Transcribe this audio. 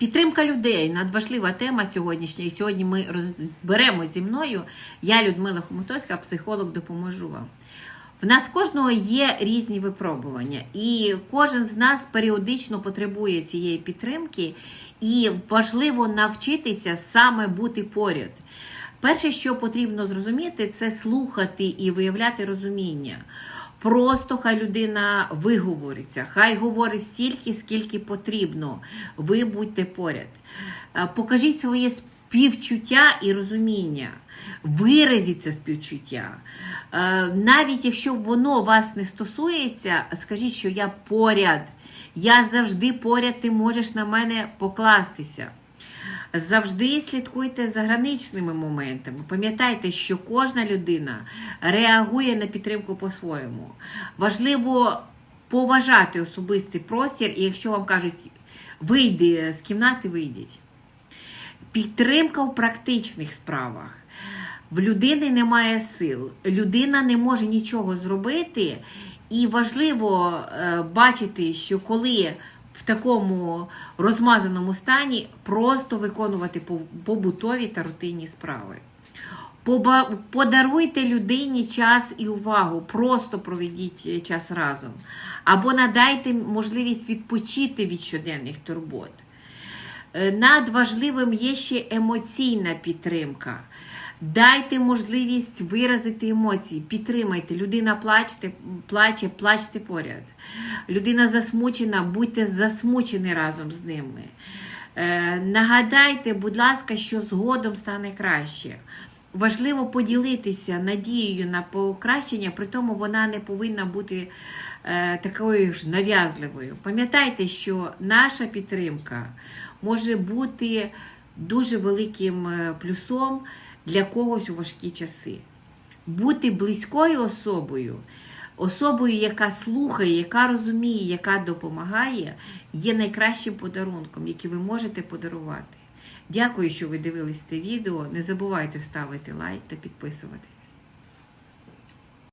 Підтримка людей надважлива тема сьогоднішня. І сьогодні ми розберемо зі мною. Я, Людмила Хомутовська, психолог, допоможу вам. В нас кожного є різні випробування, і кожен з нас періодично потребує цієї підтримки, і важливо навчитися саме бути поряд. Перше, що потрібно зрозуміти, це слухати і виявляти розуміння. Просто хай людина виговориться, хай говорить стільки, скільки потрібно. Ви будьте поряд. Е, Покажіть своє співчуття і розуміння. Виразіть це співчуття. Е, Навіть якщо воно вас не стосується, скажіть, що я поряд. Я завжди поряд, ти можеш на мене покластися. Завжди слідкуйте за граничними моментами. Пам'ятайте, що кожна людина реагує на підтримку по-своєму. Важливо поважати особистий простір, і якщо вам кажуть, вийди з кімнати, вийдіть. Підтримка в практичних справах. В людини немає сил, людина не може нічого зробити, і важливо е, бачити, що коли в такому розмазаному стані просто виконувати побутові та рутинні справи. Подаруйте людині час і увагу, просто проведіть е, час разом. Або надайте можливість відпочити від щоденних турбот. Е, Надважливим є ще емоційна підтримка. Дайте можливість виразити емоції, підтримайте. Людина плачте, плаче, плачте поряд. Людина засмучена, будьте засмучені разом з ними. Е, Нагадайте, будь ласка, що згодом стане краще. Важливо поділитися надією на покращення, при тому вона не повинна бути е, такою ж нав'язливою. Пам'ятайте, що наша підтримка може бути дуже великим е, плюсом для когось у важкі часи. Бути близькою особою, особою, яка слухає, яка розуміє, яка допомагає, є найкращим подарунком, який ви можете подарувати. Дякую, що ви дивились це відео. Не забувайте ставити лайк та підписуватись.